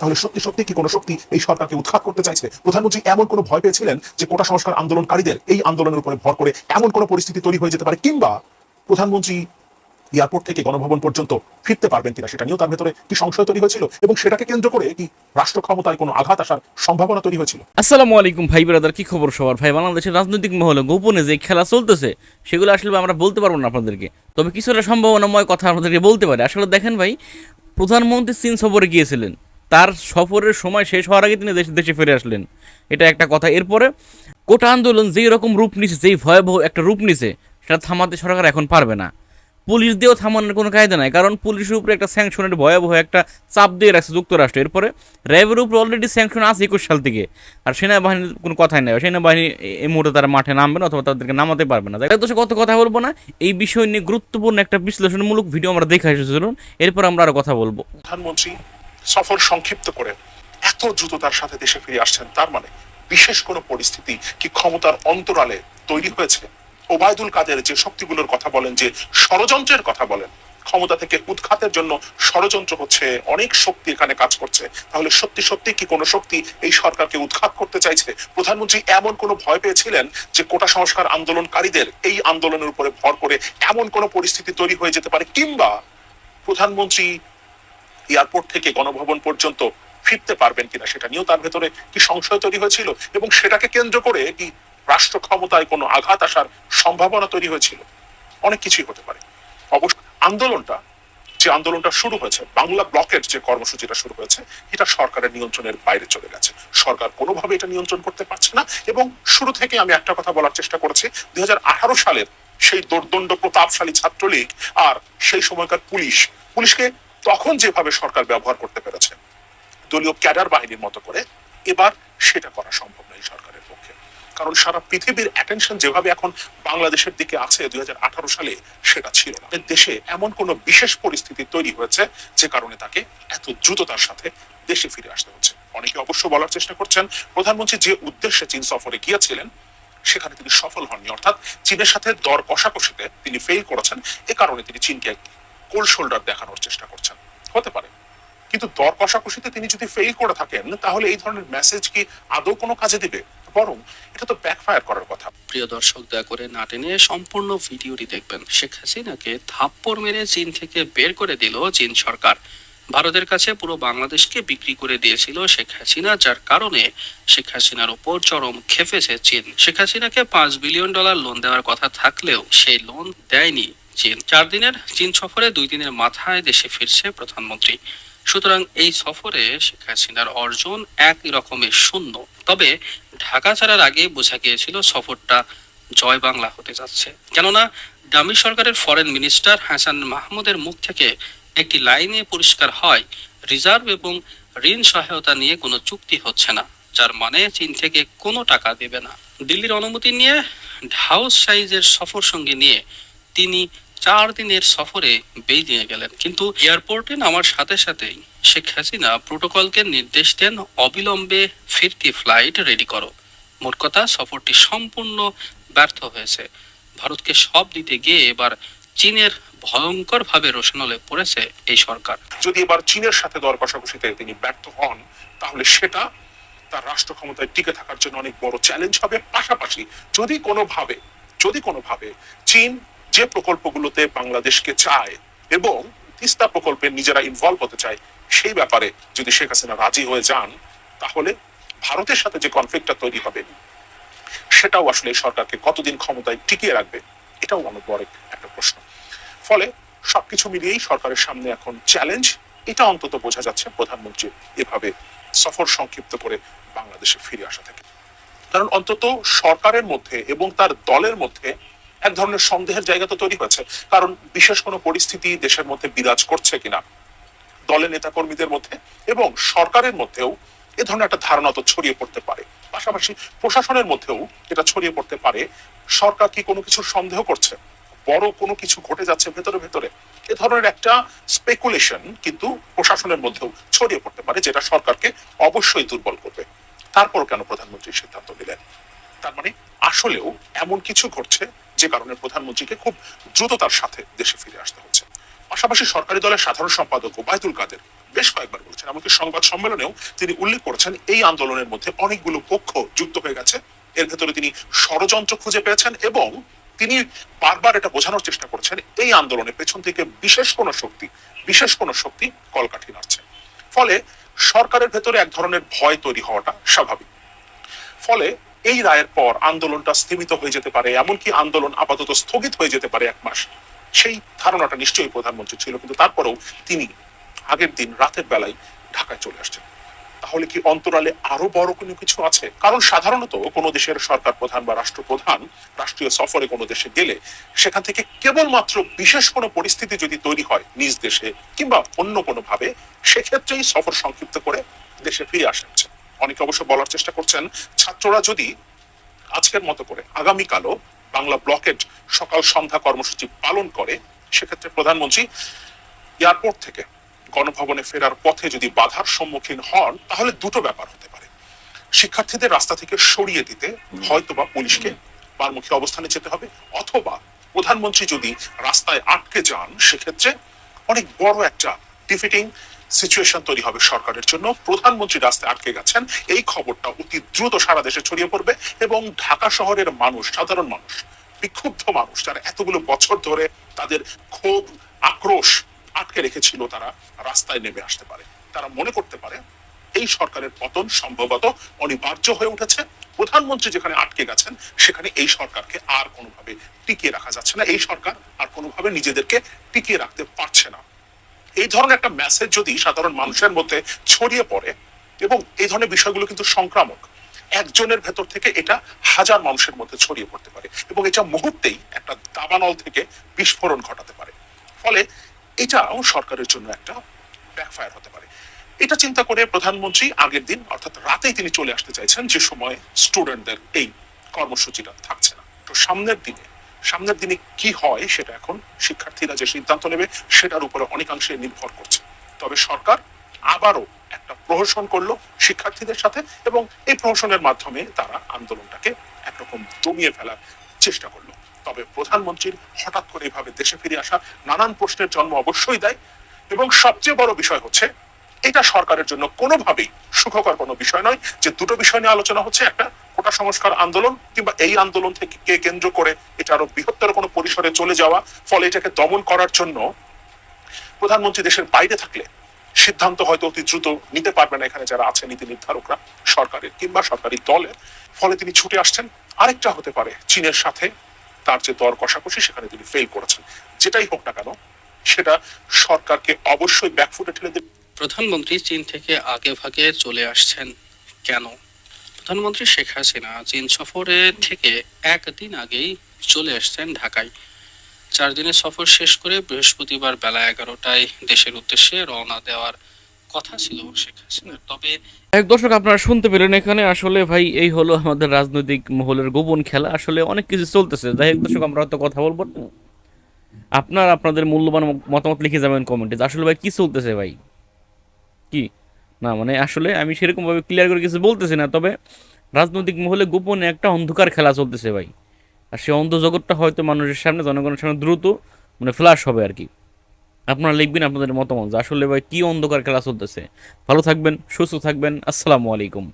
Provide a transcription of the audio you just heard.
তাহলে সত্যি সত্যি কি কোনো শক্তি এই সরকারকে উৎখাত করতে চাইছে? প্রধানমন্ত্রী এমন কোনো ভয় পেয়েছিলেন যে কোটা সংস্কার আন্দোলনকারীদের এই আন্দোলনের উপরে ভর করে এমন কোনো পরিস্থিতি তৈরি হয়ে যেতে পারে কিংবা প্রধানমন্ত্রী এয়ারপোর্ট থেকে গণভবন পর্যন্ত ফিরতে পারবেন কিনা সেটা নিয়েও তার ভেতরে কি সংশয় তৈরি হয়েছিল? এবং সেটাকে কেন্দ্র করে কি রাষ্ট্র ক্ষমতায় কোনো আঘাত আসার সম্ভাবনা তৈরি হয়েছিল? আসসালামু আলাইকুম ভাই ব্রাদার, কি খবর সবার? ভাই, বাংলাদেশের রাজনৈতিক মহলে গোপনে যে খেলা চলতেছে, সেগুলো আসলে আমরা বলতে পারব না আপনাদেরকে। তবে কিছুটা সম্ভাবনাময় কথা আপনাদেরকে বলতে পারি। আসলে দেখেন ভাই, প্রধানমন্ত্রী চীন সফরে গিয়েছিলেন। তার সফরের সময় শেষ হওয়ার আগে তিনি দেশে দেশে ফিরে আসলেন। এটা একটা কথা। এরপরে, কোটা আন্দোলন যেই রকম রূপ নিছে, যেই ভয়াবহ একটা রূপ নিছে, সেটা থামাতে সরকার এখন পারবে না। পুলিশ দিয়েও থামানোর কোনো কায়দা নাই, কারণ পুলিশের উপরে একটা স্যাংশনের ভয়াবহ একটা চাপ দিয়ে রাখছে যুক্তরাষ্ট্র। এরপরে, র্যাবের উপরে অলরেডি স্যাংশন আছে একুশ সাল থেকে। আর সেনাবাহিনীর কোনো কথাই নেই। সেনাবাহিনী এই মুহূর্তে তারা মাঠে নামবে না অথবা তাদেরকে নামাতে পারবে না। তাই তো কত কথা বলব না। এই বিষয় নিয়ে গুরুত্বপূর্ণ একটা বিশ্লেষণমূলক ভিডিও আমরা দেখে এসেছি চলুন এরপর আমরা আরও কথা বলব। প্রধানমন্ত্রী সফর সংক্ষিপ্ত করে এত দ্রুততার সাথে দেশে ফিরে আসছেন, তার মানে বিশেষ কোনো পরিস্থিতি কি ক্ষমতার অন্তরালে তৈরি হয়েছে? ওবায়দুল কাদের যে শক্তিগুলোর কথা বলেন, যে ষড়যন্ত্রের কথা বলেন, ক্ষমতা থেকে উৎখাতের জন্য ষড়যন্ত্র হচ্ছে, অনেক শক্তি এখানে কাজ করছে। তাহলে সত্যি সত্যি কি কোনো শক্তি এই সরকারকে উৎখাত করতে চাইছে? প্রধানমন্ত্রী এমন কোনো ভয় পেয়েছিলেন যে কোটা সংস্কার আন্দোলনকারীদের এই আন্দোলনের উপরে ভর করে এমন কোনো পরিস্থিতি তৈরি হয়ে যেতে পারে? কিংবা প্রধানমন্ত্রী এয়ারপোর্ট থেকে গণভবন পর্যন্ত ফিরতে পারবেন কিনা সেটা নিয়েও তার ভেতরে কি সংশয় তৈরি হয়েছিল? এবং সেটাকে কেন্দ্র করে কি রাষ্ট্র ক্ষমতায় কোনো আঘাত আসার সম্ভাবনা তৈরি হয়েছিল? অনেক কিছুই হতে পারে। অবশ্য আন্দোলনটা, যে আন্দোলনটা শুরু হয়েছে, বাংলা ব্লকের যে কর্মসূচিটা শুরু হয়েছে, এটা সরকারের নিয়ন্ত্রণের বাইরে চলে গেছে। সরকার কোনোভাবে এটা নিয়ন্ত্রণ করতে পারছে না। এবং শুরু থেকে আমি একটা কথা বলার চেষ্টা করেছি, দুই হাজার আঠারো সালের সেই দোর্দণ্ড প্রতাপশালী ছাত্রলীগ আর সেই সময়কার পুলিশ, পুলিশকে তখন যেভাবে সরকার ব্যবহার করতে পেরেছে, দলীয় ক্যাডার বাহিনীর মতো করে, এবার সেটা করা সম্ভব নয় সরকারের পক্ষে। কারণ সারা পৃথিবীর অ্যাটেনশন যেভাবে এখন বাংলাদেশের দিকে আছে, দুই সালে সেটা ছিল না। দেশে এমন কোনো বিশেষ পরিস্থিতি তৈরি হয়েছে যে কারণে তাকে এত দ্রুততার সাথে দেশে ফিরে আসতে হচ্ছে। অনেকে অবশ্য বলার চেষ্টা করছেন, প্রধানমন্ত্রী যে উদ্দেশ্যে চীন সফরে গিয়েছিলেন, সেখানে তিনি সফল হননি। অর্থাৎ চীনের সাথে দর কষাকষিতে তিনি ফেল করেছেন। এ কারণে তিনি চীনকে কোল্ড শোল্ডার দেখানোর চেষ্টা করছেন। হতে পারে। কিন্তু দর কষাকষিতে তিনি যদি ফেল করে থাকেন, তাহলে এই ধরনের মেসেজ কি আদৌ কোনো কাজে দিবে? বরং এটা তো ব্যাকফায়ার করার কথা। প্রিয় দর্শক, দয়া করে না টেনে সম্পূর্ণ ভিডিওটি দেখবেন। শেখ হাসিনাকে থাপ্পড় মেরে চীন থেকে বের করে দিল চীন সরকার। ভারতের কাছে পুরো বাংলাদেশকে বিক্রি করে দিয়েছিল শেখ হাসিনা, যার কারণে শেখ হাসিনার ওপর চরম খেপেছে চীন। শেখ হাসিনাকে পাঁচ বিলিয়ন ডলার লোন দেওয়ার কথা থাকলেও সেই লোন দেয়নি চীন। চার দিনের চীন সফরে দুই দিনের মাথায় দেশে ফিরছে প্রধানমন্ত্রী। সুতরাং এই সফরে শেখ হাসিনার অর্জন একই রকমের শূন্য। তবে ঢাকা ছাড়ার আগে বোঝা গিয়েছিল সফরটা জয় বাংলা হতে যাচ্ছে। কেননা ডামি সরকারের ফরেন মিনিস্টার হাসান মাহমুদের মুখ থেকে একটি লাইনে পরিষ্কার হয়, রিজার্ভ এবং ঋণ সহায়তা নিয়ে কোনো চুক্তি হচ্ছে না, যার মানে চীন থেকে কোনো টাকা দেবে না। দিল্লির অনুমতি নিয়ে ঢাউস সাইজের সফর সঙ্গে নিয়ে তিনি চার দিনের সফরে বেরিয়ে গেলেন। কিন্তু এয়ারপোর্টে নামার সাথে সাথেই শেখ হাসিনা প্রোটোকলকে নির্দেশ দেন, অবিলম্বে ফিরতি ফ্লাইট রেডি করো। মোট কথা, সফরটি সম্পূর্ণ ব্যর্থ হয়েছে। ভারতকে সব দিতে গিয়ে এবার চীনের ভয়ঙ্কর ভাবে রোশনলে পড়েছে এই সরকার। যদি এবার চীনের সাথে দর কষাকষিতে তিনি ব্যর্থ হন, তাহলে সেটা তার রাষ্ট্র ক্ষমতায় টিকে থাকার জন্য অনেক বড় চ্যালেঞ্জ হবে। পাশাপাশি যদি কোনোভাবে যদি কোনোভাবে চীন যে প্রকল্পগুলোতে বাংলাদেশকে চায় এবং তিস্তা প্রকল্পে নিজেরা ইনভলভ হতে চায়, সেই ব্যাপারে যদি শেখ হাসিনা রাজি হয়ে যান, তাহলে ভারতের সাথে যে কনফ্লিক্টটা তৈরি হবে, সেটাও আসলে সরকারকে কতদিন ক্ষমতায় টিকিয়ে রাখবে, এটাও অনেক বড় একটা প্রশ্ন। ফলে সবকিছু মিলিয়েই সরকারের সামনে এখন চ্যালেঞ্জ এটা অন্তত বোঝা যাচ্ছে প্রধানমন্ত্রী এভাবে সফর সংক্ষিপ্ত করে বাংলাদেশে ফিরে আসা থেকে। কারণ অন্তত সরকারের মধ্যে এবং তার দলের মধ্যে এক ধরনের সন্দেহের জায়গা তো তৈরি হয়েছে। কারণ বিশেষ কোনো পরিস্থিতি দেশের মধ্যে বিরাজ করছে কিনা, দলের নেতাকর্মীদের মধ্যে এবং সরকারের মধ্যেও এ ধরনের একটা ধারণা তো ছড়িয়ে পড়তে পারে। পাশাপাশি প্রশাসনের মধ্যেও এটা ছড়িয়ে পড়তে পারে। সরকার কি কোনো কিছু সন্দেহ করছে? বড় কোনো কিছু ঘটে যাচ্ছে ভেতরে ভেতরে? এ ধরনের একটা স্পেকুলেশন কিন্তু প্রশাসনের মধ্যেও ছড়িয়ে পড়তে পারে, যেটা সরকারকে অবশ্যই দুর্বল করবে। তারপর কেন প্রধানমন্ত্রী সিদ্ধান্ত নিলেন? তার মানে আসলেও এমন কিছু ঘটছে যে কারণে প্রধানমন্ত্রীকে খুব দ্রুততার সাথে দেশে ফিরে আসতে হচ্ছে। পাশাপাশি সরকারি দলের সাধারণ সম্পাদক ওবায়দুল কাদের বেশ কয়েকবার বলেছেন, এমনকি সংবাদ সম্মেলনেও তিনি উল্লেখ করেছেন, এই আন্দোলনের মধ্যে অনেকগুলো পক্ষ যুক্ত হয়ে গেছে। এর ভেতরে তিনি ষড়যন্ত্র খুঁজে পেয়েছেন এবং তিনি বারবার এটা বোঝানোর চেষ্টা করছেন, এই আন্দোলনের পেছন থেকে বিশেষ কোনো শক্তি, বিশেষ কোনো শক্তি কলকাঠি নাড়ছে। ফলে সরকারের ভেতরে এক ধরনের ভয় তৈরি হওয়াটা স্বাভাবিক। ফলে এই রায়ের পর আন্দোলনটা স্থিমিত হয়ে যেতে পারে, এমনকি আন্দোলন আপাতত স্থগিত হয়ে যেতে পারে এক মাস। সেই ধারণাটা নিশ্চয়ই প্রধানমন্ত্রী ছিল, কিন্তু তারপরেও তিনি আগের দিন রাতের বেলায় ঢাকায় চলে আসছেন। তাহলে কি অন্তরালে আরও বড় কোনো কিছু আছে? কারণ সাধারণত কোনো দেশের সরকার প্রধান বা রাষ্ট্রপ্রধান রাষ্ট্রীয় সফরে কোনো দেশে গেলে সেখান থেকে কেবলমাত্র বিশেষ কোনো পরিস্থিতি যদি তৈরি হয় নিজ দেশে কিংবা অন্য কোনো ভাবে সেক্ষেত্রেই সফর সংক্ষিপ্ত করে দেশে ফিরে আসেন। অনেকে অবশ্য বলার চেষ্টা করছেন ছাত্ররা যদি আজকের মতো করে আগামীকালও বাংলা ব্লকেট সকাল সন্ধ্যা কর্মসূচি পালন করে সেক্ষেত্রে প্রধানমন্ত্রী এয়ারপোর্ট থেকে গণভবনে ফেরার পথে যদি বাধার সম্মুখীন হন তাহলে দুটো ব্যাপার হতে পারে। শিক্ষার্থীদের রাস্তা থেকে সরিয়ে দিতে হয়তোবা পুলিশকে বারমুখী অবস্থানে যেতে হবে অথবা প্রধানমন্ত্রী যদি রাস্তায় আটকে যান সেক্ষেত্রে অনেক বড় একটা ডিফিটিং সিচুয়েশন তৈরি হবে সরকারের জন্য। প্রধানমন্ত্রী রাস্তায় আটকে গেছেন। এই খবরটা অতি দ্রুত সারা দেশে ছড়িয়ে পড়বে এবং ঢাকা শহরের মানুষ, সাধারণ মানুষ, বিক্ষুব্ধ মানুষ যারা এতগুলো বছর ধরে তাদের ক্ষোভ, আক্রোশ আটকে রেখেছিল তারা রাস্তায় নেমে আসতে পারে। তারা মনে করতে পারে এই সরকারের পতন সম্ভবত অনিবার্য হয়ে উঠেছে। প্রধানমন্ত্রী যেখানে আটকে গেছেন, সেখানে এই সরকারকে আর কোনোভাবে টিকিয়ে রাখা যাচ্ছে না। এই সরকার আর কোনোভাবে নিজেদেরকে টিকিয়ে রাখতে পারছে না। এই ধরনের একটা মেসেজ যদি সাধারণ মানুষের মধ্যে ছড়িয়ে পড়ে, এবং এই ধরনের বিষয়গুলো কিন্তু সংক্রামক, একজনের ভেতর থেকে এটা হাজার মানুষের মধ্যে ছড়িয়ে পড়তে পারে, এবং এটা মুহূর্তেই একটা দাবানল থেকে বিস্ফোরণ ঘটাতে পারে। ফলে এটাও সরকারের জন্য একটা ব্যাকফায়ার হতে পারে। এটা চিন্তা করে প্রধানমন্ত্রী আগের দিন, অর্থাৎ রাতেই তিনি চলে আসতে চাইছেন, যে সময় স্টুডেন্টদের এই কর্মসূচিটা থাকছে না। তো সামনের দিনে সামনের দিনে কি হয় সেটা এখন শিক্ষার্থীরা যে সিদ্ধান্ত নেবে সেটার উপরে অনেকাংশে নির্ভর করছে। তবে সরকার আবারও একটা প্রহসন করল শিক্ষার্থীদের সাথে এবং এই প্রহসনের মাধ্যমে তারা আন্দোলনটাকে একরকম দমিয়ে ফেলার চেষ্টা করল। তবে প্রধানমন্ত্রীর হঠাৎ করে এভাবে দেশে ফিরে আসা নানান প্রশ্নের জন্ম অবশ্যই দেয় এবং সবচেয়ে বড় বিষয় হচ্ছে এটা সরকারের জন্য কোনোভাবেই সুখকর কোনো বিষয় নয় যে দুটো বিষয় নিয়ে আলোচনা হচ্ছে, একটা কোটা সংস্কার আন্দোলন কিংবা এই আন্দোলন থেকে কে কেন্দ্র করে এটা আরও বৃহত্তর কোনো পরিসরে চলে যাওয়া, ফলে এটাকে দমন করার জন্য প্রধানমন্ত্রী দেশের বাইরে থাকলে সিদ্ধান্ত হয়তো অতি দ্রুত নিতে পারবে না এখানে যারা আছে নীতি নির্ধারকরা, সরকারের কিংবা সরকারি দলে। ফলে তিনি ছুটে আসছেন। আরেকটা হতে পারে চীনের সাথে তার যে দর কষাকষি, সেখানে তিনি ফেল করেছেন। যেটাই হোক না কেন, সেটা সরকারকে অবশ্যই ব্যাকফুটে ঠেলে দেবে। প্রধানমন্ত্রী চীন থেকে আগে ভাগে চলে আসছেন। কেন? প্রধানমন্ত্রী শেখ হাসিনা চীন সফরে থেকে একদিন আগেই চলে আসছেন ঢাকায়। চার দিনের সফর শেষ করে বৃহস্পতিবার বেলা এগারোটায় দেশের উদ্দেশ্যে রওনা দেওয়ার কথা ছিল শেখ হাসিনার। তবে এক দর্শক, আপনারা শুনতে পেলেন এখানে, আসলে ভাই, এই হলো আমাদের রাজনৈতিক মহলের গোপন খেলা। আসলে অনেক কিছু চলতেছে। যাই হোক দর্শক, আমরা হয়তো কথা বলব। আপনার, আপনাদের মূল্যবান মতামত লিখে যাবেন কমেন্টে। আসলে ভাই, কি চলতেছে ভাই? কি? না মানে আসলে আমি সেরকমভাবে ক্লিয়ার করে কিছু বলতেছি না, তবে রাজনৈতিক মহলে গোপনে একটা অন্ধকার খেলা চলতেছে ভাই। আর সেই অন্ধ জগৎটা হয়তো মানুষের সামনে, জনগণের সামনে দ্রুত মানে ফ্ল্যাশ হবে আর কি। আপনারা লিখবেন আপনাদের মতামত আসলে ভাই কী অন্ধকার খেলা চলতেছে। ভালো থাকবেন, সুস্থ থাকবেন, আসসালামু আলাইকুম।